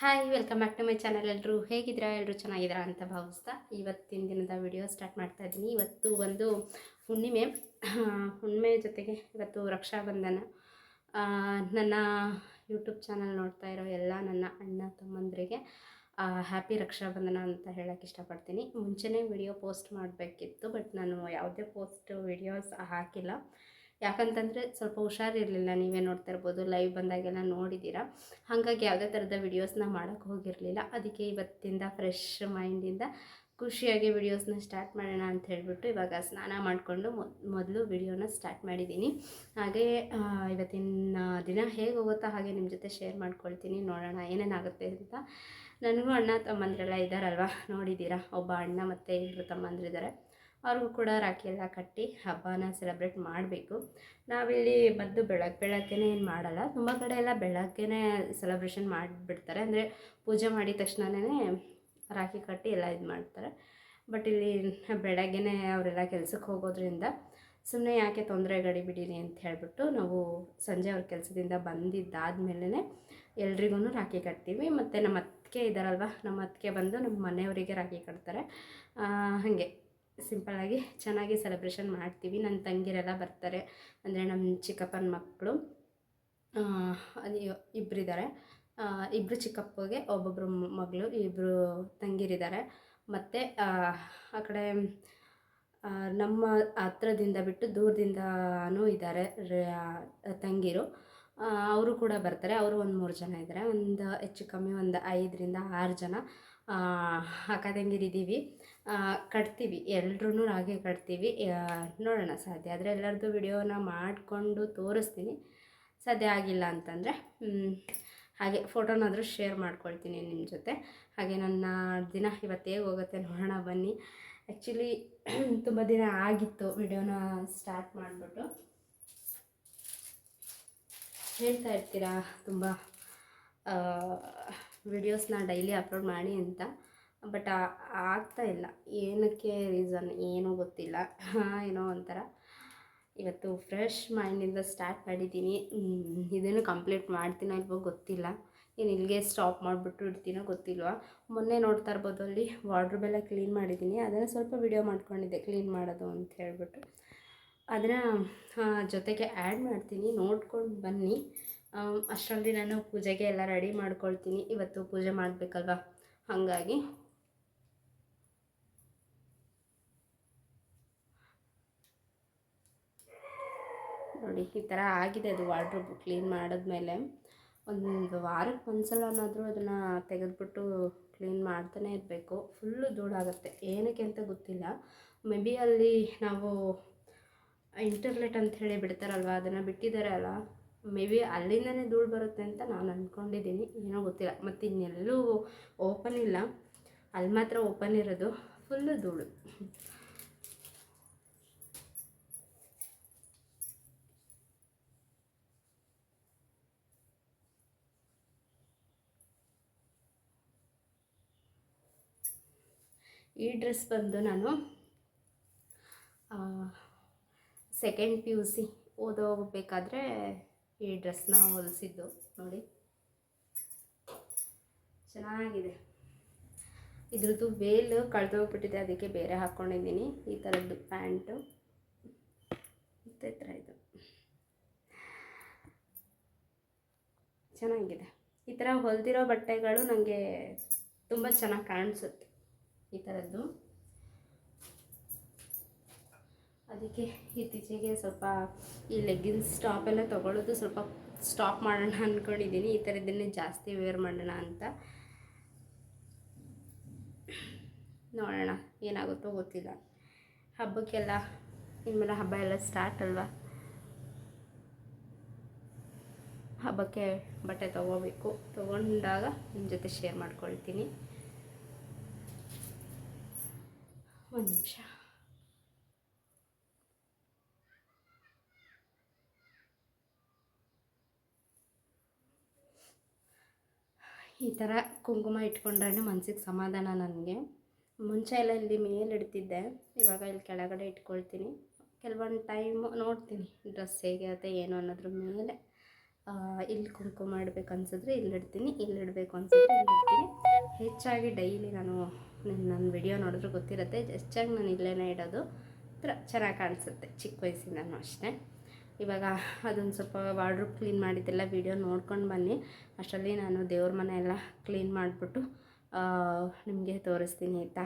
Hi welcome back to my channel ಎಲ್ಲರೂ ಹೇಗಿದ್ದೀರಾ? ಎಲ್ಲರೂ ಚೆನ್ನಾಗಿದ್ದೀರಾ ಅಂತ ಭಾವಿಸ್ತಾ ಇವತ್ತಿನ ದಿನದ ವಿಡಿಯೋ ಸ್ಟಾರ್ಟ್ ಮಾಡ್ತಾ ಇದ್ದೀನಿ. ಇವತ್ತು ಒಂದು ಹುಣ್ಣಿಮೆ. ಹುಣ್ಣಿಮೆ ಜೊತೆಗೆ ಇವತ್ತು ರಕ್ಷಾಬಂಧನ. ನನ್ನ ಯೂಟ್ಯೂಬ್ ಚಾನಲ್ ನೋಡ್ತಾ ಇರೋ ಎಲ್ಲ ನನ್ನ ಅಣ್ಣ ತಮ್ಮಂದರಿಗೆ ಹ್ಯಾಪಿ ರಕ್ಷಾಬಂಧನ ಅಂತ ಹೇಳೋಕ್ಕೆ ಇಷ್ಟಪಡ್ತೀನಿ. ಮುಂಚೆನೇ ವಿಡಿಯೋ ಪೋಸ್ಟ್ ಮಾಡಬೇಕಿತ್ತು ಬಟ್ ನಾನು ಯಾವುದೇ ಪೋಸ್ಟ್ ವಿಡಿಯೋಸ್ ಹಾಕಿಲ್ಲ. ಯಾಕಂತಂದರೆ ಸ್ವಲ್ಪ ಹುಷಾರಿರಲಿಲ್ಲ, ನೀವೇ ನೋಡ್ತಾ ಇರ್ಬೋದು ಲೈವ್ ಬಂದಾಗೆಲ್ಲ ನೋಡಿದ್ದೀರಾ ಹಾಗಾಗಿ ಯಾವುದೇ ಥರದ ವೀಡಿಯೋಸ್ನ ಮಾಡೋಕ್ಕೆ ಹೋಗಿರಲಿಲ್ಲ. ಅದಕ್ಕೆ ಇವತ್ತಿಂದ ಫ್ರೆಶ್ ಮೈಂಡಿಂದ ಖುಷಿಯಾಗಿ ವೀಡಿಯೋಸ್ನ ಸ್ಟಾರ್ಟ್ ಮಾಡೋಣ ಅಂತ ಹೇಳಿಬಿಟ್ಟು ಇವಾಗ ಸ್ನಾನ ಮಾಡಿಕೊಂಡು ಮೊದಲು ವಿಡಿಯೋನ ಸ್ಟಾರ್ಟ್ ಮಾಡಿದ್ದೀನಿ. ಹಾಗೇ ಇವತ್ತಿನ ದಿನ ಹೇಗೆ ಹೋಗುತ್ತೋ ಹಾಗೆ ನಿಮ್ಮ ಜೊತೆ ಶೇರ್ ಮಾಡ್ಕೊಳ್ತೀನಿ. ನೋಡೋಣ ಏನೇನಾಗುತ್ತೆ ಅಂತ. ನನಗೂ ಅಣ್ಣ ತಮ್ಮಂದ್ರೆಲ್ಲ ಇದ್ದಾರಲ್ವ ನೋಡಿದ್ದೀರಾ ಒಬ್ಬ ಅಣ್ಣ ಮತ್ತು ಇಬ್ಬರು ತಮ್ಮಂದ್ರಿದ್ದಾರೆ ಅವ್ರಿಗೂ ಕೂಡ ರಾಖಿ ಎಲ್ಲ ಕಟ್ಟಿ ಹಬ್ಬನ ಸೆಲೆಬ್ರೇಟ್ ಮಾಡಬೇಕು. ನಾವಿಲ್ಲಿ ಬಂದು ಬೆಳಗ್ಗೆ ಬೆಳಗ್ಗೆನೇ ಏನು ಮಾಡಲ್ಲ, ತುಂಬ ಕಡೆ ಎಲ್ಲ ಬೆಳಗ್ಗೆನೇ ಸೆಲೆಬ್ರೇಷನ್ ಮಾಡಿಬಿಡ್ತಾರೆ. ಅಂದರೆ ಪೂಜೆ ಮಾಡಿದ ತಕ್ಷಣವೇ ರಾಖಿ ಕಟ್ಟಿ ಎಲ್ಲ ಇದು ಮಾಡ್ತಾರೆ. ಬಟ್ ಇಲ್ಲಿ ಬೆಳಗ್ಗೆನೇ ಅವರೆಲ್ಲ ಕೆಲಸಕ್ಕೆ ಹೋಗೋದ್ರಿಂದ ಸುಮ್ಮನೆ ಯಾಕೆ ತೊಂದರೆ ಗಡಿಬಿಡಿರಿ ಅಂತ ಹೇಳಿಬಿಟ್ಟು ನಾವು ಸಂಜೆ ಅವ್ರ ಕೆಲಸದಿಂದ ಬಂದಿದ್ದಾದಮೇಲೆ ಎಲ್ರಿಗೂ ರಾಖಿ ಕಟ್ತೀವಿ. ಮತ್ತು ನಮ್ಮ ಅತ್ತಿಗೆ ಇದ್ದಾರಲ್ವ ನಮ್ಮ ಅತ್ತಿಗೆ ಬಂದು ನಮ್ಮ ಮನೆಯವರಿಗೆ ರಾಖಿ ಕಟ್ತಾರೆ. ಹಾಗೆ. ಸಿಂಪಲ್ಲಾಗಿ ಚೆನ್ನಾಗಿ ಸೆಲೆಬ್ರೇಷನ್ ಮಾಡ್ತೀವಿ. ನನ್ನ ತಂಗಿರೆಲ್ಲ ಬರ್ತಾರೆ. ಅಂದರೆ ನಮ್ಮ ಚಿಕ್ಕಪ್ಪನ ಮಕ್ಕಳು ಇಬ್ಬರಿದ್ದಾರೆ ಇಬ್ಬರು ಚಿಕ್ಕಪ್ಪಗೆ ಒಬ್ಬೊಬ್ಬರು ಮಗಳು ಇಬ್ಬರು ತಂಗಿರಿದ್ದಾರೆ ಮತ್ತು, ಆ ಕಡೆ ನಮ್ಮ ಹತ್ರದಿಂದ ಬಿಟ್ಟು ದೂರದಿಂದನೂ ಇದ್ದಾರೆ ತಂಗಿರು. ಅವರು ಕೂಡ ಬರ್ತಾರೆ. ಅವರು ಒಂದು ಮೂರು ಜನ ಇದ್ದಾರೆ ಒಂದು ಹೆಚ್ಚು ಕಮ್ಮಿ ಒಂದು ಐದರಿಂದ ಆರು ಜನ ತಂಗಿರಿದ್ದೀವಿ ಕಟ್ತೀವಿ. ಎಲ್ರೂ ರಾಗಿ ಕಟ್ತೀವಿ. ನೋಡೋಣ ಸಾಧ್ಯ ಆದರೆ ಎಲ್ಲರದ್ದು ವಿಡಿಯೋನ ಮಾಡಿಕೊಂಡು ತೋರಿಸ್ತೀನಿ. ಸಾಧ್ಯ ಆಗಿಲ್ಲ ಅಂತಂದರೆ ಹಾಗೆ ಫೋಟೋನಾದರೂ ಶೇರ್ ಮಾಡ್ಕೊಳ್ತೀನಿ ನಿಮ್ಮ ಜೊತೆ. ಹಾಗೆ ನನ್ನ ದಿನ ಇವತ್ತು ಹೇಗೆ ಹೋಗುತ್ತೆ. ನೋಡೋಣ, ಬನ್ನಿ. ಆ್ಯಕ್ಚುಲಿ ತುಂಬ ದಿನ ಆಗಿತ್ತು ವಿಡಿಯೋನ ಸ್ಟಾರ್ಟ್ ಮಾಡಿಬಿಟ್ಟು. ಹೇಳ್ತಾ ಇರ್ತೀರಾ? ತುಂಬ ವಿಡಿಯೋಸ್ನ ಡೈಲಿ ಅಪ್ಲೋಡ್ ಮಾಡಿ ಅಂತ. ಬಟ್ ಆಗ್ತಾ ಇಲ್ಲ. ಏನಕ್ಕೆ ರೀಸನ್ ಏನೂ ಗೊತ್ತಿಲ್ಲ. ಏನೋ ಒಂಥರ. ಇವತ್ತು ಫ್ರೆಶ್ ಮೈಂಡಿಂದ ಸ್ಟಾರ್ಟ್ ಮಾಡಿದ್ದೀನಿ. ಇದೇನು ಇದನ್ನು ಕಂಪ್ಲೀಟ್ ಮಾಡ್ತೀನೋ ಇಲ್ವೋ ಗೊತ್ತಿಲ್ಲ. ಏನು ಇಲ್ಲಿಗೆ ಸ್ಟಾಪ್ ಮಾಡಿಬಿಟ್ಟು ಇಡ್ತೀನೋ ಗೊತ್ತಿಲ್ವಾ? ಮೊನ್ನೆ ನೋಡ್ತಾ ಇರ್ಬೋದು ಅಲ್ಲಿ ವಾರ್ಡ್ರೋಬ್ ಎಲ್ಲ ಕ್ಲೀನ್ ಮಾಡಿದ್ದೀನಿ. ಅದನ್ನು ಸ್ವಲ್ಪ ವಿಡಿಯೋ ಮಾಡ್ಕೊಂಡಿದ್ದೆ ಕ್ಲೀನ್ ಮಾಡೋದು ಅಂತ ಹೇಳ್ಬಿಟ್ಟು. ಅದನ್ನು ಜೊತೆಗೆ ಆ್ಯಡ್ ಮಾಡ್ತೀನಿ. ನೋಡ್ಕೊಂಡು ಬನ್ನಿ. ಅಷ್ಟರಲ್ಲಿ ನಾನು ಪೂಜೆಗೆ ಎಲ್ಲ ರೆಡಿ ಮಾಡ್ಕೊಳ್ತೀನಿ. ಇವತ್ತು ಪೂಜೆ ಮಾಡಬೇಕಲ್ವ? ಹಾಗಾಗಿ. ನೋಡಿ, ಈ ಥರ ಆಗಿದೆ ಅದು ವಾರ್ಡ್ರೋಬ್ ಕ್ಲೀನ್ ಮಾಡಿದ್ಮೇಲೆ. ಒಂದು ವಾರಕ್ಕೆ ಒಂದ್ಸಲನಾದರೂ ಅದನ್ನು ತೆಗೆದುಬಿಟ್ಟು ಕ್ಲೀನ್ ಮಾಡ್ತಾನೆ ಇರಬೇಕು. ಫುಲ್ಲು ಧೂಳಾಗುತ್ತೆ. ಏನಕ್ಕೆ ಅಂತ ಗೊತ್ತಿಲ್ಲ. ಮೇ ಬಿ ಅಲ್ಲಿ ನಾವು ಇಂಟರ್ನೆಟ್ ಅಂತ ಹೇಳಿ ಬಿಡ್ತಾರಲ್ವ, ಅದನ್ನು ಬಿಟ್ಟಿದ್ದಾರೆ ಅಲ್ಲ ಮೇ ಬಿ ಅಲ್ಲಿಂದನೇ ಧೂಳು ಬರುತ್ತೆ ಅಂತ ನಾನು ಅಂದ್ಕೊಂಡಿದ್ದೀನಿ ಏನೋ ಗೊತ್ತಿಲ್ಲ. ಮತ್ತು ಇನ್ನೆಲ್ಲೂ ಓಪನ್ ಇಲ್ಲ. ಅಲ್ಲಿ ಮಾತ್ರ ಓಪನ್ ಇರೋದು ಫುಲ್ಲು ಧೂಳು. ಈ ಡ್ರೆಸ್ ಬಂದು ನಾನು ಸೆಕೆಂಡ್ ಪಿ ಯು ಸಿ ಓದೋಗ್ಬೇಕಾದ್ರೆ ಈ ಡ್ರೆಸ್ನ ಹೊಲಿಸಿದ್ದು ನೋಡಿ. ಚೆನ್ನಾಗಿದೆ. ಇದ್ರದ್ದು ವೇಲ್ ಕಳೆದೋಗ್ಬಿಟ್ಟಿದೆ, ಅದಕ್ಕೆ ಬೇರೆ ಹಾಕ್ಕೊಂಡಿದ್ದೀನಿ ಈ ಥರದ್ದು ಪ್ಯಾಂಟು. ಮತ್ತು ಇದು. ಚೆನ್ನಾಗಿದೆ. ಈ ಥರ ಹೊಲಿದಿರೋ ಬಟ್ಟೆಗಳು ನನಗೆ ತುಂಬ ಚೆನ್ನಾಗಿ ಕಾಣಿಸುತ್ತೆ ಈ ಥರದ್ದು ಅದಕ್ಕೆ ಇತ್ತೀಚೆಗೆ ಸ್ವಲ್ಪ ಈ ಲೆಗ್ಗಿನ್ಸ್ ಸ್ಟಾಪ್ ಎಲ್ಲ ತೊಗೊಳ್ಳೋದು ಸ್ವಲ್ಪ ಸ್ಟಾಪ್ ಮಾಡೋಣ ಅಂದ್ಕೊಂಡಿದ್ದೀನಿ ಈ ಥರದ್ದನ್ನೇ ಜಾಸ್ತಿ ವೇರ್ ಮಾಡೋಣ ಅಂತ. ನೋಡೋಣ ಏನಾಗುತ್ತೋ ಗೊತ್ತಿಲ್ಲ. ಹಬ್ಬಕ್ಕೆಲ್ಲ, ಇನ್ಮೇಲೆ ಹಬ್ಬ ಎಲ್ಲ ಸ್ಟಾರ್ಟ್ ಅಲ್ವಾ? ಹಬ್ಬಕ್ಕೆ ಬಟ್ಟೆ ತೊಗೋಬೇಕು. ತೊಗೊಂಡಾಗ ನಿಮ್ಮ ಜೊತೆ ಶೇರ್ ಮಾಡ್ಕೊಳ್ತೀನಿ. ಒಂದು ನಿಮಿಷ. ಈ ಥರ ಕುಂಕುಮ ಇಟ್ಕೊಂಡ್ರೆ ಮನ್ಸಿಗೆ ಸಮಾಧಾನ ನನಗೆ. ಮುಂಚೆ ಎಲ್ಲ ಇಲ್ಲಿ ಮೇಲೆ ಇಡ್ತಿದ್ದೆ, ಇವಾಗ ಇಲ್ಲಿ ಕೆಳಗಡೆ ಇಟ್ಕೊಳ್ತೀನಿ. ಕೆಲವೊಂದು ಟೈಮು ನೋಡ್ತೀನಿ ಡ್ರೆಸ್ ಹೇಗಿರುತ್ತೆ ಏನು ಅನ್ನೋದ್ರ ಮೇಲೆ. ಇಲ್ಲಿ ಕುಂಕುಮ ಇಡಬೇಕು ಅನ್ಸಿದ್ರೆ ಇಲ್ಲಿ ಇಡ್ತೀನಿ, ಇಲ್ಲಿ ಇಡಬೇಕು ಅನ್ಸಿದ್ರೆ ಇಲ್ಲಿ ಇಡ್ತೀನಿ. ಹೆಚ್ಚಾಗಿ ಡೈಲಿ ನಾನು ನನ್ನ ವಿಡಿಯೋ ನೋಡಿದ್ರೆ ಗೊತ್ತಿರುತ್ತೆ, ಹೆಚ್ಚಾಗಿ ನಾನು ಇಲ್ಲೇ ಇಡೋದು. ಥರ ಚೆನ್ನಾಗಿ ಕಾಣಿಸುತ್ತೆ, ಚಿಕ್ಕ ವಯಸ್ಸಿಂದನೂ ಅಷ್ಟೇ. ಇವಾಗ ಅದೊಂದು ಸ್ವಲ್ಪ ವಾರ್ಡ್ರೂಪ್ ಕ್ಲೀನ್ ಮಾಡಿದ್ದೆಲ್ಲ ವೀಡಿಯೋ ನೋಡ್ಕೊಂಡು ಬನ್ನಿ. ಅಷ್ಟರಲ್ಲಿ ನಾನು ದೇವ್ರ ಮನೆ ಎಲ್ಲ ಕ್ಲೀನ್ ಮಾಡಿಬಿಟ್ಟು ನಿಮಗೆ ತೋರಿಸ್ತೀನಿ ಆಯಿತಾ?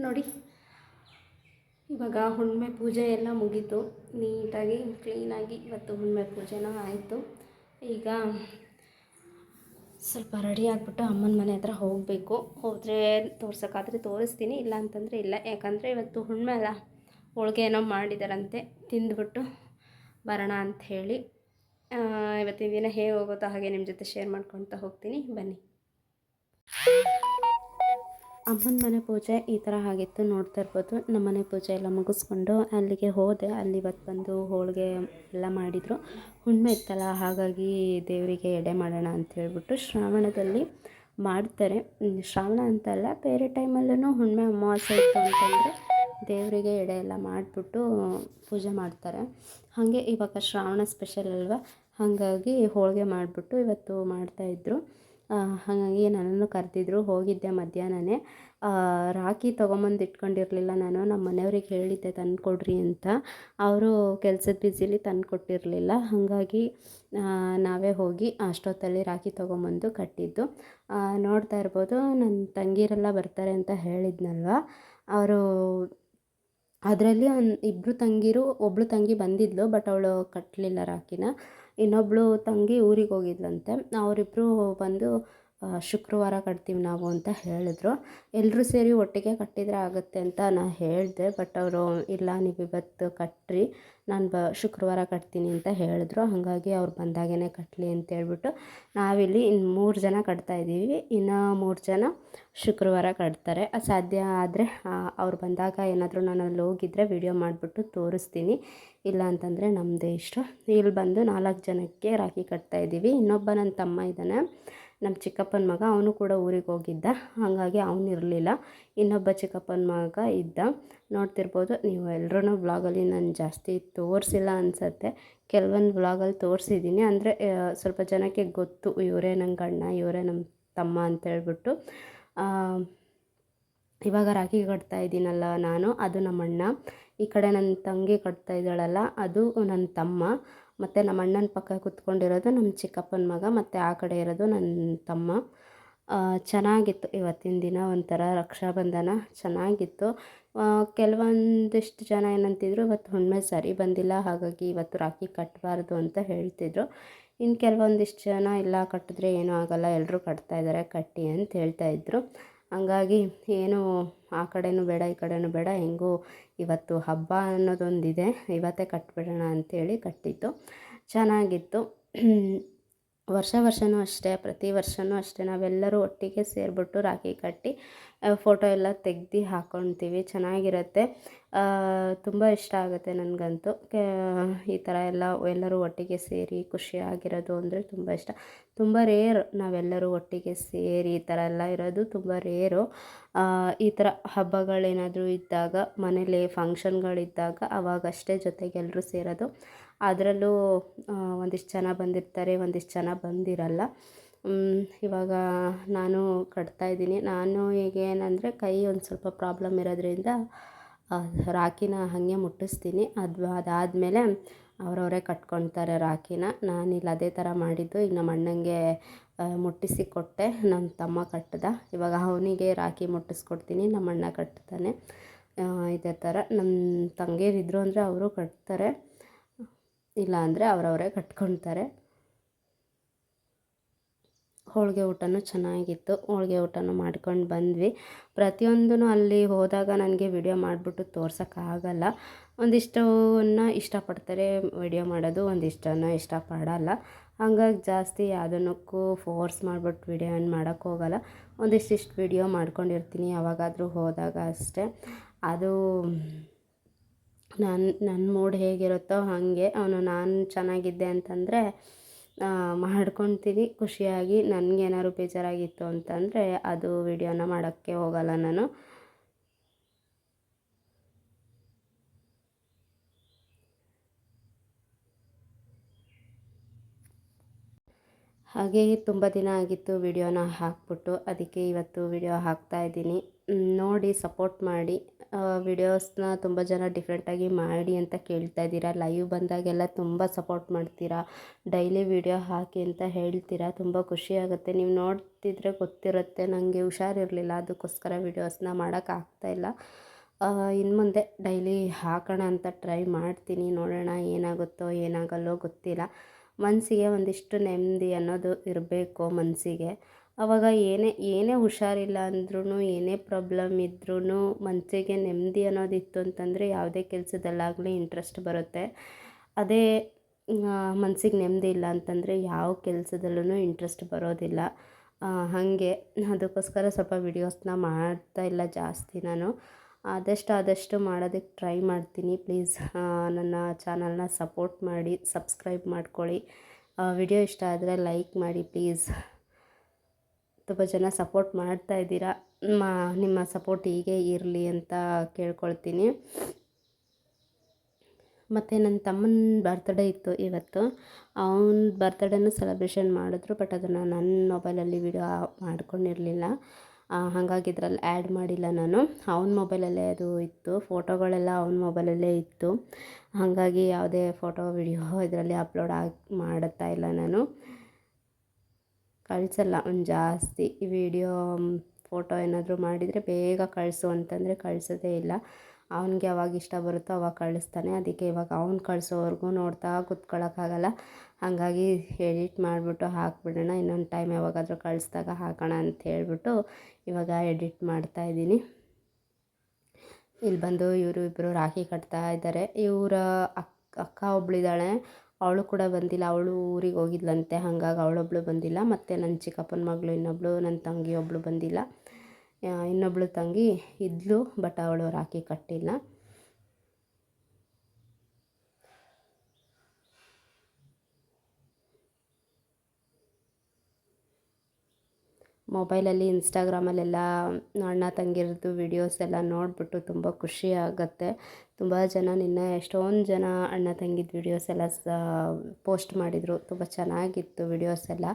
ನೋಡಿ. ಇವಾಗ ಹುಣ್ಣಿಮೆ ಪೂಜೆ ಎಲ್ಲ ಮುಗೀತು. ನೀಟಾಗಿ ಕ್ಲೀನಾಗಿ ಇವತ್ತು ಹುಣ್ಣಿಮೆ ಪೂಜೆನೂ ಆಯಿತು. ಈಗ ಸ್ವಲ್ಪ ರೆಡಿ ಆಗಿಬಿಟ್ಟು ಅಮ್ಮನ ಮನೆ ಹತ್ರ ಹೋಗಬೇಕು. ಹೋದರೆ ತೋರ್ಸೋಕ್ಕಾದ್ರೆ ತೋರಿಸ್ತೀನಿ ಇಲ್ಲ ಅಂತಂದರೆ ಇಲ್ಲ. ಯಾಕಂದರೆ ಇವತ್ತು ಹುಣ್ಣಿಮೆ ಅಲ್ಲ ಹೋಳಿಗೆ ಏನೋ ಮಾಡಿದಾರಂತೆ ತಿಂದ್ಬಿಟ್ಟು ಬರೋಣ ಆ, ಇವತ್ತಿನ ದಿನ ಹೇಗೆ ಹೋಗುತ್ತೋ ಹಾಗೆ ನಿಮ್ಮ ಜೊತೆ ಶೇರ್ ಮಾಡ್ಕೊತ ಹೋಗ್ತೀನಿ. ಬನ್ನಿ. ಅಮ್ಮನ ಮನೆ ಪೂಜೆ ಈ ಥರ ಆಗಿತ್ತು, ನೋಡ್ತಾ ಇರ್ಬೋದು. ನಮ್ಮ ಮನೆ ಪೂಜೆ ಎಲ್ಲ ಮುಗಿಸ್ಕೊಂಡು ಅಲ್ಲಿಗೆ ಹೋದೆ. ಅಲ್ಲಿ ಇವತ್ತು ಬಂದು ಹೋಳಿಗೆ ಎಲ್ಲ ಮಾಡಿದರು. ಹುಣ್ಣಿಮೆ ಇತ್ತಲ್ಲ, ಹಾಗಾಗಿ ದೇವರಿಗೆ ಎಡೆ ಮಾಡೋಣ ಅಂತ ಹೇಳ್ಬಿಟ್ಟು ಶ್ರಾವಣದಲ್ಲಿ ಮಾಡ್ತಾರೆ. ಶ್ರಾವಣ ಅಂತಲ್ಲ ಬೇರೆ ಟೈಮಲ್ಲೂ ಹುಣ್ಣಿಮೆ ಅಮಾವಾಸ್ಯೆ ಇತ್ತು ಅಂತಂದರೆ ದೇವರಿಗೆ ಎಡೆ ಎಲ್ಲ ಮಾಡಿಬಿಟ್ಟು ಪೂಜೆ ಮಾಡ್ತಾರೆ. ಹಾಗೆ ಇವಾಗ ಶ್ರಾವಣ ಸ್ಪೆಷಲ್ ಅಲ್ವಾ? ಹಾಗಾಗಿ ಹೋಳಿಗೆ ಮಾಡಿಬಿಟ್ಟು ಇವತ್ತು ಮಾಡ್ತಾಯಿದ್ರು ಹಾಗಾಗಿ ನನ್ನನ್ನು ಕರೆದಿದ್ರು, ಹೋಗಿದ್ದೆ ಮಧ್ಯಾಹ್ನನೇ. ರಾಖಿ ತೊಗೊಂಬಂದು ಇಟ್ಕೊಂಡಿರಲಿಲ್ಲ ನಾನು, ನಮ್ಮ ಮನೆಯವ್ರಿಗೆ ಹೇಳಿದ್ದೆ ತಂದುಕೊಡ್ರಿ ಅಂತ. ಅವರು ಕೆಲಸದ ಬ್ಯುಸಿಲಿ ತಂದುಕೊಟ್ಟಿರಲಿಲ್ಲ. ಹಾಗಾಗಿ ನಾವೇ ಹೋಗಿ ಅಷ್ಟೊತ್ತಲ್ಲಿ ರಾಖಿ ತೊಗೊಂಬಂದು ಕಟ್ಟಿದ್ದು. ನೋಡ್ತಾ ಇರ್ಬೋದು ನನ್ನ ತಂಗಿರೆಲ್ಲ ಬರ್ತಾರೆ ಅಂತ ಹೇಳಿದ್ನಲ್ವ? ಅವರು, ಅದರಲ್ಲಿ ಒಂದು ಇಬ್ಬರು ತಂಗಿರು ಒಬ್ಬಳು ತಂಗಿ ಬಂದಿದ್ಲು ಬಟ್ ಅವಳು ಕಟ್ಟಲಿಲ್ಲ ರಾಖಿನ. ಇನ್ನೊಬ್ಬಳು ತಂಗಿ ಊರಿಗೆ ಹೋಗಿದ್ಲಂತೆ. ಅವರಿಬ್ಬರು ಬಂದು ಶುಕ್ರವಾರ ಕಟ್ತೀವಿ ನಾವು ಅಂತ ಹೇಳಿದ್ರು. ಎಲ್ಲರೂ ಸೇರಿ ಒಟ್ಟಿಗೆ ಕಟ್ಟಿದರೆ ಆಗುತ್ತೆ ಅಂತ ನಾನು ಹೇಳಿದೆ ಬಟ್ ಅವರು ಇಲ್ಲ, ನೀವು ಇವತ್ತು ಕಟ್ಟ್ರಿ ನಾನು ಬ, ಶುಕ್ರವಾರ ಕಟ್ತೀನಿ ಅಂತ ಹೇಳಿದ್ರು. ಹಾಗಾಗಿ ಅವ್ರು ಬಂದಾಗೇ ಕಟ್ಟಲಿ ಅಂತ ಹೇಳ್ಬಿಟ್ಟು ನಾವಿಲ್ಲಿ ಇನ್ನು ಮೂರು ಜನ ಕಟ್ತಾ ಇದ್ದೀವಿ. ಇನ್ನು ಮೂರು ಜನ ಶುಕ್ರವಾರ ಕಟ್ತಾರೆ. ಸಾಧ್ಯ ಆದರೆ ಅವ್ರು ಬಂದಾಗ ಏನಾದರೂ ನಾನು ಅಲ್ಲಿ ಹೋಗಿದ್ದರೆ ವಿಡಿಯೋ ಮಾಡಿಬಿಟ್ಟು ತೋರಿಸ್ತೀನಿ. ಇಲ್ಲ ಅಂತಂದರೆ ನಮ್ಮದೇ ಇಷ್ಟ. ಇಲ್ಲಿ ಬಂದು ನಾಲ್ಕು ಜನಕ್ಕೆ ರಾಖಿ ಕಟ್ತಾ ಇದ್ದೀವಿ. ಇನ್ನೊಬ್ಬ ನನ್ನ ತಮ್ಮ ಇದ್ದಾನೆ. ನಮ್ಮ ಚಿಕ್ಕಪ್ಪನ ಮಗ, ಅವನು ಕೂಡ ಊರಿಗೆ ಹೋಗಿದ್ದ. ಹಾಗಾಗಿ ಅವನು ಇರಲಿಲ್ಲ. ಇನ್ನೊಬ್ಬ ಚಿಕ್ಕಪ್ಪನ ಮಗ ಇದ್ದ. ನೋಡ್ತಿರ್ಬೋದು, ನೀವು ಎಲ್ಲರೂ ಬ್ಲಾಗಲ್ಲಿ ನಾನು ಜಾಸ್ತಿ ತೋರಿಸಿಲ್ಲ ಅನಿಸತ್ತೆ. ಕೆಲವೊಂದು ಬ್ಲಾಗಲ್ಲಿ ತೋರಿಸಿದ್ದೀನಿ. ಅಂದರೆ ಸ್ವಲ್ಪ ಜನಕ್ಕೆ ಗೊತ್ತು. ಇವರೇ ನನ್ನ ಗಣ್ಣ ಇವರೇ ನಮ್ಮ ತಮ್ಮ ಅಂತೇಳ್ಬಿಟ್ಟು ಇವಾಗ ರಾಖಿ ಕಟ್ತಾ ಇದ್ದೀನಲ್ಲ ನಾನು, ಅದು ನಮ್ಮಣ್ಣ. ಈ ಕಡೆ ನನ್ನ ತಂಗಿ ಕಟ್ತಾ ಇದ್ದಾಳಲ್ಲ, ಅದು ನನ್ನ ತಮ್ಮ. ಮತ್ತು ನಮ್ಮ ಅಣ್ಣನ ಪಕ್ಕ ಕುತ್ಕೊಂಡಿರೋದು ನಮ್ಮ ಚಿಕ್ಕಪ್ಪನ ಮಗ ಮತ್ತು ಆ ಕಡೆ ಇರೋದು ನನ್ನ ತಮ್ಮ. ಚೆನ್ನಾಗಿತ್ತು ಇವತ್ತಿನ ದಿನ ಒಂಥರ ರಕ್ಷಾಬಂಧನ, ಚೆನ್ನಾಗಿತ್ತು. ಕೆಲವೊಂದಿಷ್ಟು ಜನ ಏನಂತಿದ್ರು, ಇವತ್ತು ಹುಣ್ಣಿಮೆ ಸರಿ ಬಂದಿಲ್ಲ, ಹಾಗಾಗಿ ಇವತ್ತು ರಾಖಿ ಕಟ್ಟಬಾರ್ದು ಅಂತ ಹೇಳ್ತಿದ್ರು. ಇನ್ನು ಕೆಲವೊಂದಿಷ್ಟು ಜನ, ಇಲ್ಲ, ಕಟ್ಟಿದ್ರೆ ಏನೂ ಆಗಲ್ಲ ಎಲ್ಲರೂ ಕಟ್ತಾಯಿದ್ದಾರೆ ಕಟ್ಟಿ ಅಂತ ಹೇಳ್ತಾ ಇದ್ರು. ಹಂಗಾಗಿ ಏನು ಆ ಕಡೆನೂ ಬೇಡ, ಈ ಕಡೆನೂ ಬೇಡ, ಹೆಂಗೂ ಇವತ್ತು ಹಬ್ಬ ಅನ್ನೋದೊಂದಿದೆ, ಇವತ್ತೇ ಕಟ್ಬಿಡೋಣ ಅಂಥೇಳಿ ಕಟ್ಟಿದ್ದು ಚೆನ್ನಾಗಿತ್ತು. ವರ್ಷ ವರ್ಷವೂ ಅಷ್ಟೇ, ಪ್ರತಿ ವರ್ಷವೂ ಅಷ್ಟೇ ನಾವೆಲ್ಲರೂ ಒಟ್ಟಿಗೆ ಸೇರಿಬಿಟ್ಟು ರಾಖಿ ಕಟ್ಟಿ ಫೋಟೋ ಎಲ್ಲ ತೆಗ್ದು ಹಾಕ್ಕೊತೀವಿ ಚೆನ್ನಾಗಿರುತ್ತೆ. ತುಂಬ ಇಷ್ಟ ಆಗುತ್ತೆ ನನಗಂತೂ. ಈ ಥರ ಎಲ್ಲ ಎಲ್ಲರೂ ಒಟ್ಟಿಗೆ ಸೇರಿ ಖುಷಿಯಾಗಿರೋದು ಅಂದರೆ ತುಂಬ ಇಷ್ಟ. ತುಂಬ ರೇರ್ ನಾವೆಲ್ಲರೂ ಒಟ್ಟಿಗೆ ಸೇರಿ ಈ ಥರ ಎಲ್ಲ ಇರೋದು ತುಂಬ ರೇರು ಈ ಥರ ಹಬ್ಬಗಳೇನಾದರೂ ಇದ್ದಾಗ, ಮನೇಲಿ ಫಂಕ್ಷನ್ಗಳಿದ್ದಾಗ ಅವಾಗಷ್ಟೇ ಜೊತೆಗೆ ಎಲ್ಲರೂ ಸೇರೋದು. ಅದರಲ್ಲೂ ಒಂದಿಷ್ಟು ಜನ ಬಂದಿರ್ತಾರೆ, ಒಂದಿಷ್ಟು ಜನ ಬಂದಿರಲ್ಲ. ಇವಾಗ ನಾನು ಕಟ್ತಾ ಇದ್ದೀನಿ. ನಾನು ಈಗ ಏನಂದರೆ, ಕೈ ಒಂದು ಸ್ವಲ್ಪ ಪ್ರಾಬ್ಲಮ್ ಇರೋದ್ರಿಂದ ರಾಖಿನ ಹಾಗೆ ಮುಟ್ಟಿಸ್ತೀನಿ. ಅದು, ಅದಾದಮೇಲೆ ಅವರವರೇ ಕಟ್ಕೊಳ್ತಾರೆ ರಾಖಿನ. ನಾನಿಲ್ಲ ಅದೇ ಥರ ಮಾಡಿದ್ದು. ಈಗ ನಮ್ಮ ಅಣ್ಣಂಗೆ ಮುಟ್ಟಿಸಿ ಕೊಟ್ಟೆ. ನನ್ನ ತಮ್ಮ ಕಟ್ಟದ ಇವಾಗ ಅವನಿಗೆ ರಾಖಿ ಮುಟ್ಟಿಸ್ಕೊಡ್ತೀನಿ. ನಮ್ಮ ಅಣ್ಣ ಕಟ್ತಾನೆ. ಇದೇ ಥರ. ನಮ್ಮ ತಂಗಿಯರಿದ್ರು ಅಂದರೆ ಅವರು ಕಟ್ತಾರೆ. ಇಲ್ಲ ಅಂದರೆ ಅವರವರೇ ಕಟ್ಕೊಳ್ತಾರೆ. ಹೋಳಿಗೆ ಊಟನೂ ಚೆನ್ನಾಗಿತ್ತು. ಹೋಳಿಗೆ ಊಟನೂ ಮಾಡ್ಕೊಂಡು ಬಂದ್ವಿ. ಪ್ರತಿಯೊಂದೂ ಅಲ್ಲಿ ಹೋದಾಗ ನನಗೆ ವಿಡಿಯೋ ಮಾಡಿಬಿಟ್ಟು ತೋರ್ಸೋಕ್ಕಾಗಲ್ಲ. ಒಂದಿಷ್ಟವನ್ನು ಇಷ್ಟಪಡ್ತಾರೆ ವಿಡಿಯೋ ಮಾಡೋದು ಒಂದಿಷ್ಟನ್ನು ಇಷ್ಟಪಡಲ್ಲ. ಹಂಗಾಗಿ ಜಾಸ್ತಿ ಯಾವುದನ್ನಕ್ಕೂ ಫೋರ್ಸ್ ಮಾಡಿಬಿಟ್ಟು ವಿಡಿಯೋ ಏನು ಮಾಡೋಕ್ಕೆ ಹೋಗಲ್ಲ. ಒಂದಿಷ್ಟಿಷ್ಟು ವಿಡಿಯೋ ಮಾಡ್ಕೊಂಡಿರ್ತೀನಿ ಯಾವಾಗಾದರೂ ಹೋದಾಗ ಅಷ್ಟೇ. ಅದು ನನ್ನ ನನ್ನ ಮೂಡ್ ಹೇಗಿರುತ್ತೋ ಹಾಗೆ ಅವನು ನಾನು ಚೆನ್ನಾಗಿದ್ದೆ ಅಂತಂದರೆ ಮಾಡ್ಕೊತೀನಿ ಖುಷಿಯಾಗಿ ನನಗೇನಾದ್ರು ಬೇಜಾರಾಗಿತ್ತು ಅಂತಂದರೆ ಅದು ವಿಡಿಯೋನ ಮಾಡೋಕ್ಕೆ ಹೋಗಲ್ಲ ನಾನು. ಹಾಗೆ ತುಂಬ ದಿನ ಆಗಿತ್ತು ವಿಡಿಯೋನ ಹಾಕ್ಬಿಟ್ಟು, ಅದಕ್ಕೆ ಇವತ್ತು ವಿಡಿಯೋ ಹಾಕ್ತಾ ಇದ್ದೀನಿ. ನೋಡಿ ಸಪೋರ್ಟ್ ಮಾಡಿ. ವಿಡಿಯೋಸ್ನ ತುಂಬ ಜನ ಡಿಫ್ರೆಂಟಾಗಿ ಮಾಡಿ ಅಂತ ಕೇಳ್ತಾ ಇದ್ದೀರಾ. ಲೈವ್ ಬಂದಾಗೆಲ್ಲ ತುಂಬ ಸಪೋರ್ಟ್ ಮಾಡ್ತೀರಾ. ಡೈಲಿ ವಿಡಿಯೋ ಹಾಕಿ ಅಂತ ಹೇಳ್ತೀರಾ. ತುಂಬ ಖುಷಿ ಆಗುತ್ತೆ. ನೀವು ನೋಡ್ತಿದ್ರೆ ಗೊತ್ತಿರುತ್ತೆ. ನನಗೆ ಹುಷಾರಿರಲಿಲ್ಲ. ಅದಕ್ಕೋಸ್ಕರ ವಿಡಿಯೋಸ್ನ ಮಾಡೋಕ್ಕಾಗ್ತಾಯಿಲ್ಲ ಇನ್ನು ಮುಂದೆ ಡೈಲಿ ಹಾಕೋಣ ಅಂತ ಟ್ರೈ ಮಾಡ್ತೀನಿ. ನೋಡೋಣ ಏನಾಗುತ್ತೋ, ಏನಾಗಲ್ಲೋ ಗೊತ್ತಿಲ್ಲ. ಮನಸ್ಸಿಗೆ ಒಂದಿಷ್ಟು ನೆಮ್ಮದಿ ಅನ್ನೋದು ಇರಬೇಕು ಮನಸ್ಸಿಗೆ ಆವಾಗ ಏನೇ ಏನೇ ಹುಷಾರಿಲ್ಲ ಅಂದ್ರೂ ಏನೇ ಪ್ರಾಬ್ಲಮ್ ಇದ್ರೂ ಮನಸ್ಸಿಗೆ ನೆಮ್ಮದಿ ಅನ್ನೋದಿತ್ತು ಅಂತಂದರೆ ಯಾವುದೇ ಕೆಲಸದಲ್ಲಾಗಲಿ ಇಂಟ್ರೆಸ್ಟ್ ಬರುತ್ತೆ. ಅದೇ ಮನಸ್ಸಿಗೆ ನೆಮ್ಮದಿ ಇಲ್ಲ ಅಂತಂದರೆ ಯಾವ ಕೆಲಸದಲ್ಲೂ ಇಂಟ್ರೆಸ್ಟ್ ಬರೋದಿಲ್ಲ. ಹಾಗೆ. ಅದಕ್ಕೋಸ್ಕರ ಸ್ವಲ್ಪ ವಿಡಿಯೋಸ್ನ ಮಾಡ್ತಾ ಇಲ್ಲ ಜಾಸ್ತಿ ನಾನು. ಆದಷ್ಟು ಆದಷ್ಟು ಮಾಡೋದಕ್ಕೆ ಟ್ರೈ ಮಾಡ್ತೀನಿ. ಪ್ಲೀಸ್ ನನ್ನ ಚಾನಲ್ನ ಸಪೋರ್ಟ್ ಮಾಡಿ, ಸಬ್ಸ್ಕ್ರೈಬ್ ಮಾಡ್ಕೊಳ್ಳಿ. ವಿಡಿಯೋ ಇಷ್ಟ ಆದರೆ ಲೈಕ್ ಮಾಡಿ, ಪ್ಲೀಸ್. ತುಂಬ ಜನ ಸಪೋರ್ಟ್ ಮಾಡ್ತಾ ಇದ್ದೀರಾ. ನಿಮ್ಮ ಸಪೋರ್ಟ್ ಹೀಗೆ ಇರಲಿ ಅಂತ ಕೇಳ್ಕೊಳ್ತೀನಿ. ಮತ್ತು ನನ್ನ ತಮ್ಮನ ಬರ್ತ್ಡೇ ಇತ್ತು ಇವತ್ತು. ಅವನ ಬರ್ತ್ಡೇನೂ ಸೆಲೆಬ್ರೇಷನ್ ಮಾಡಿದ್ರು ಬಟ್ ಅದನ್ನು ನನ್ನ ಮೊಬೈಲಲ್ಲಿ ವಿಡಿಯೋ ಮಾಡ್ಕೊಂಡಿರಲಿಲ್ಲ. ಹಾಗಾಗಿ ಇದ್ರಲ್ಲಿ ಆ್ಯಡ್ ಮಾಡಿಲ್ಲ ನಾನು. ಅವ್ನ ಮೊಬೈಲಲ್ಲೇ ಅದು ಇತ್ತು. ಫೋಟೋಗಳೆಲ್ಲ ಅವ್ನ ಮೊಬೈಲಲ್ಲೇ ಇತ್ತು. ಹಾಗಾಗಿ ಯಾವುದೇ ಫೋಟೋ ವಿಡಿಯೋ ಇದರಲ್ಲಿ ಅಪ್ಲೋಡ್ ಆಗಿ, ಮಾಡುತ್ತಾ ಇಲ್ಲ ನಾನು. ಕಳಿಸಲ್ಲ ಅವ್ನು ಜಾಸ್ತಿ. ವಿಡಿಯೋ ಫೋಟೋ ಏನಾದರೂ ಮಾಡಿದರೆ ಬೇಗ ಕಳಿಸು ಅಂತಂದರೆ ಕಳಿಸೋದೇ ಇಲ್ಲ. ಅವ್ನಿಗೆ ಯಾವಾಗ ಇಷ್ಟ ಬರುತ್ತೋ ಅವಾಗ ಕಳಿಸ್ತಾನೆ. ಅದಕ್ಕೆ ಇವಾಗ ಅವ್ನು ಕಳಿಸೋವರೆಗೂ ನೋಡ್ತಾ ಕುತ್ಕೊಳ್ಳೋಕ್ಕಾಗಲ್ಲ ಹಾಗಾಗಿ ಎಡಿಟ್ ಮಾಡಿಬಿಟ್ಟು ಹಾಕ್ಬಿಡೋಣ. ಇನ್ನೊಂದು ಟೈಮ್ ಯಾವಾಗಾದರೂ ಕಳಿಸ್ದಾಗ ಹಾಕೋಣ ಅಂತ ಹೇಳಿಬಿಟ್ಟು ಇವಾಗ ಎಡಿಟ್ ಮಾಡ್ತಾ ಇದ್ದೀನಿ. ಇಲ್ಲಿ ಬಂದು ಇವರು ಇಬ್ಬರು ರಾಖಿ ಕಟ್ತಾ ಇದ್ದಾರೆ. ಇವರ ಅಕ್ಕ ಅಕ್ಕ ಒಬ್ಳಿದ್ದಾಳೆ ಅವಳು ಕೂಡ ಬಂದಿಲ್ಲ. ಅವಳು ಊರಿಗೆ ಹೋಗಿದ್ಲಂತೆ. ಹಾಗಾಗಿ ಅವಳೊಬ್ಳು ಬಂದಿಲ್ಲ. ಮತ್ತು ನನ್ನ ಚಿಕ್ಕಪ್ಪನ ಮಗಳು ಇನ್ನೊಬ್ಳು ನನ್ನ ತಂಗಿ ಒಬ್ಬಳು ಬಂದಿಲ್ಲ. ಇನ್ನೊಬ್ಳು ತಂಗಿ ಇದ್ದಳು ಬಟ್ ಅವಳು ರಾಖಿ ಕಟ್ಟಿಲ್ಲ. ಮೊಬೈಲಲ್ಲಿ, ಇನ್ಸ್ಟಾಗ್ರಾಮಲ್ಲೆಲ್ಲ ಅಣ್ಣ ತಂಗಿರದ್ದು ವೀಡಿಯೋಸ್ ಎಲ್ಲ ನೋಡಿಬಿಟ್ಟು ತುಂಬ ಖುಷಿ ಆಗುತ್ತೆ. ತುಂಬ ಜನ ನಿನ್ನೆ ಎಷ್ಟೊಂದು ಜನ ಅಣ್ಣ ತಂಗಿದ ವೀಡಿಯೋಸ್ ಎಲ್ಲ ಪೋಸ್ಟ್ ಮಾಡಿದರು. ತುಂಬ ಚೆನ್ನಾಗಿತ್ತು ವೀಡಿಯೋಸ್ ಎಲ್ಲ.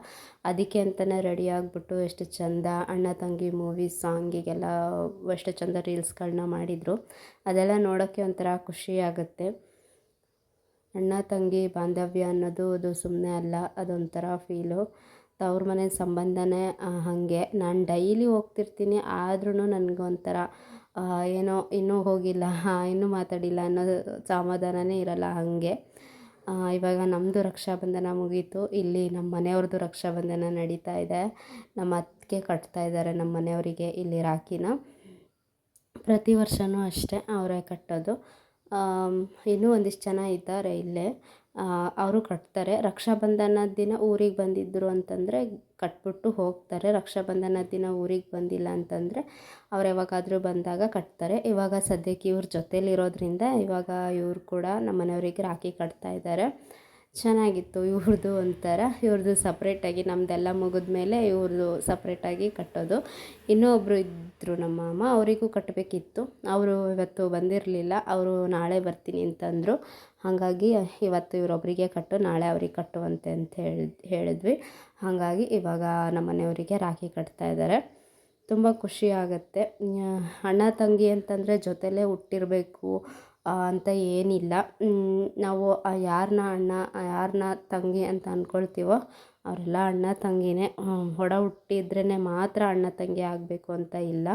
ಅದಕ್ಕೆ ಅಂತಲೇ ರೆಡಿ ಆಗಿಬಿಟ್ಟು ಎಷ್ಟು ಚಂದ ಅಣ್ಣ ತಂಗಿ ಮೂವಿ ಸಾಂಗಿಗೆಲ್ಲ ಎಷ್ಟು ಚಂದ ರೀಲ್ಸ್ಗಳನ್ನ ಮಾಡಿದರು. ಅದೆಲ್ಲ ನೋಡೋಕ್ಕೆ ಒಂಥರ ಖುಷಿ ಆಗುತ್ತೆ. ಅಣ್ಣ ತಂಗಿ ಬಾಂಧವ್ಯ ಅನ್ನೋದು ಅದು ಸುಮ್ಮನೆ ಅಲ್ಲ, ಅದೊಂಥರ ಫೀಲು ತವ್ರ ಮನೆ ಸಂಬಂಧನೇ ಹಾಗೆ. ನಾನು ಡೈಲಿ ಹೋಗ್ತಿರ್ತೀನಿ ಆದ್ರೂ ನನಗೊಂಥರ ಏನೋ ಇನ್ನೂ ಹೋಗಿಲ್ಲ ಇನ್ನೂ ಮಾತಾಡಿಲ್ಲ ಅನ್ನೋ ಸಮಾಧಾನನೇ ಇರಲ್ಲ ಹಾಗೆ. ಇವಾಗ ನಮ್ಮದು ರಕ್ಷಾಬಂಧನ ಮುಗೀತು. ಇಲ್ಲಿ ನಮ್ಮ ಮನೆಯವ್ರದ್ದು ರಕ್ಷಾಬಂಧನ ನಡೀತಾ ಇದೆ. ನಮ್ಮ ಅತ್ತಿಗೆ ಕಟ್ತಾ ಇದ್ದಾರೆ ನಮ್ಮ ಮನೆಯವರಿಗೆ ಇಲ್ಲಿ ರಾಖಿನ. ಪ್ರತಿ ವರ್ಷವೂ ಅಷ್ಟೇ ಅವರೇ ಕಟ್ಟೋದು. ಇನ್ನೂ ಒಂದಿಷ್ಟು ಜನ ಇದ್ದಾರೆ ಇಲ್ಲೇ. ಅವರು ಕಟ್ತಾರೆ. ರಕ್ಷಾಬಂಧನದ ದಿನ ಊರಿಗೆ ಬಂದಿದ್ದರು ಅಂತಂದರೆ ಕಟ್ಬಿಟ್ಟು ಹೋಗ್ತಾರೆ. ರಕ್ಷಾಬಂಧನದ ದಿನ ಊರಿಗೆ ಬಂದಿಲ್ಲ ಅಂತಂದರೆ ಅವ್ರು ಯಾವಾಗಾದರೂ ಬಂದಾಗ ಕಟ್ತಾರೆ. ಇವಾಗ ಸದ್ಯಕ್ಕೆ ಇವ್ರ ಜೊತೇಲಿರೋದ್ರಿಂದ ಇವಾಗ ಇವರು ಕೂಡ ನಮ್ಮ ಮನೆಯವರಿಗೆ ರಾಖಿ ಕಟ್ತಾ ಇದ್ದಾರೆ ಚೆನ್ನಾಗಿತ್ತು ಇವ್ರದ್ದು ಒಂಥರ ಇವ್ರದ್ದು ಸಪ್ರೇಟಾಗಿ ನಮ್ಮದೆಲ್ಲ ಮುಗಿದ್ಮೇಲೆ ಇವ್ರದ್ದು ಸಪ್ರೇಟಾಗಿ ಕಟ್ಟೋದು. ಇನ್ನೂ ಒಬ್ಬರು ಇದ್ದರು ನಮ್ಮ ಮಾಮ, ಅವರಿಗೂ ಕಟ್ಟಬೇಕಿತ್ತು ಅವರು ಇವತ್ತು ಬಂದಿರಲಿಲ್ಲ, ಅವರು ನಾಳೆ ಬರ್ತೀನಿ ಅಂತಂದರು. ಹಾಗಾಗಿ ಇವತ್ತು ಇವರೊಬ್ಬರಿಗೆ ಕಟ್ಟು, ನಾಳೆ ಅವ್ರಿಗೆ ಕಟ್ಟುವಂತೆ ಅಂತ ಹೇಳಿ, ಹೇಳಿದ್ವಿ. ಹಾಗಾಗಿ ಇವಾಗ ನಮ್ಮ ಮನೆಯವರಿಗೆ ರಾಖಿ ಕಟ್ತಾ ಇದ್ದಾರೆ ತುಂಬ ಖುಷಿ ಆಗುತ್ತೆ. ಅಣ್ಣ ತಂಗಿ ಅಂತಂದರೆ ಜೊತೆಲೇ ಹುಟ್ಟಿರಬೇಕು ಅಂತ ಏನಿಲ್ಲ. ನಾವು ಯಾರನ್ನ ಅಣ್ಣ ಯಾರನ್ನ ತಂಗಿ ಅಂತ ಅಂದ್ಕೊಳ್ತೀವೋ ಅವರೆಲ್ಲ ಅಣ್ಣ ತಂಗಿನೇ. ಒಡ ಹುಟ್ಟಿದ್ರೇ ಮಾತ್ರ ಅಣ್ಣ ತಂಗಿ ಆಗಬೇಕು ಅಂತ ಇಲ್ಲ.